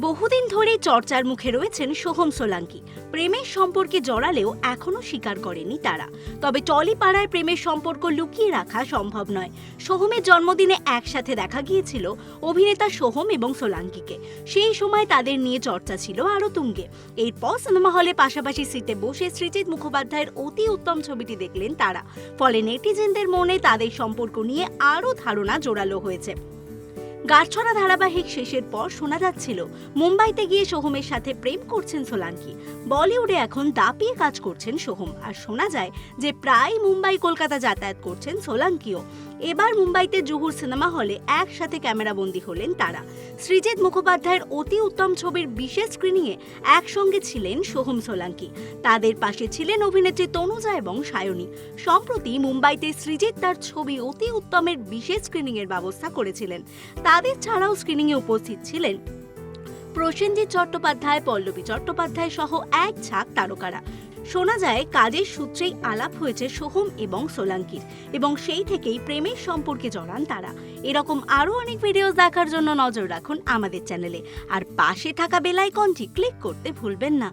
বহুদিন ধরেই চর্চার মুখে রয়েছেন সোহম সোলাঙ্কি। প্রেমের সম্পর্কে জড়ালেও এখনও স্বীকার করেনি তারা। তবে টলিপাড়ায় প্রেমের সম্পর্ক লুকিয়ে রাখা সম্ভব নয়। সোহমের জন্মদিনে একসাথে দেখা গিয়েছিল অভিনেতা সোহম এবং সোলাঙ্কিকে। সেই সময় তাদের নিয়ে চর্চা ছিল আরও তুঙ্গে। এরপর সিনেমা হলে পাশাপাশি সিটে বসে সৃজিত মুখোপাধ্যায়ের অতি উত্তম ছবিটি দেখলেন তারা। ফলে নেটিজেনদের মনে তাদের সম্পর্ক নিয়ে আরও ধারণা জোরালো হয়েছে। গাছছড়া ধারাবাহিক শেষের পর শোনা যাচ্ছিল, মুম্বাইতে গিয়ে সোহমের সাথে প্রেম করছেন সোলাঙ্কি বলিউডে এখন দাপিয়ে কাজ করছেন সোহম। আর শোনা যায় যে প্রায় মুম্বাই কলকাতা যাতায়াত করছেন সোলাঙ্কিও এবার মুম্বাইতে জুহুর সিনেমা হলে একসাথে ক্যামেরাবন্দি হলেন তারা। সৃজিত মুখোপাধ্যায়ের অতি উত্তম ছবির বিশেষ স্ক্রিনিংয়ে একসঙ্গে ছিলেন সোহম সোলাঙ্কি। তাদের পাশে ছিলেন অভিনেত্রী তনুজা এবং সায়নী। সম্প্রতি মুম্বাইতে সৃজিত তার ছবি অতি উত্তমের বিশেষ স্ক্রিনিংয়ের ব্যবস্থা করেছিলেন। তাদের ছাড়াও স্ক্রিনিংয়ে উপস্থিত ছিলেন প্রসেনজিৎ চট্টোপাধ্যায়, পল্লবী চট্টোপাধ্যায় সহ এক ঝাঁক তারকারা। শোনা যায় কাজের সূত্রেই আলাপ হয়েছে সোহম এবং সোলাঙ্কির, এবং সেই থেকেই প্রেমের সম্পর্কে জড়ান তারা। এরকম আরও অনেক ভিডিও দেখার জন্য নজর রাখুন আমাদের চ্যানেলে আর পাশে থাকা বেল আইকনটি ক্লিক করতে ভুলবেন না।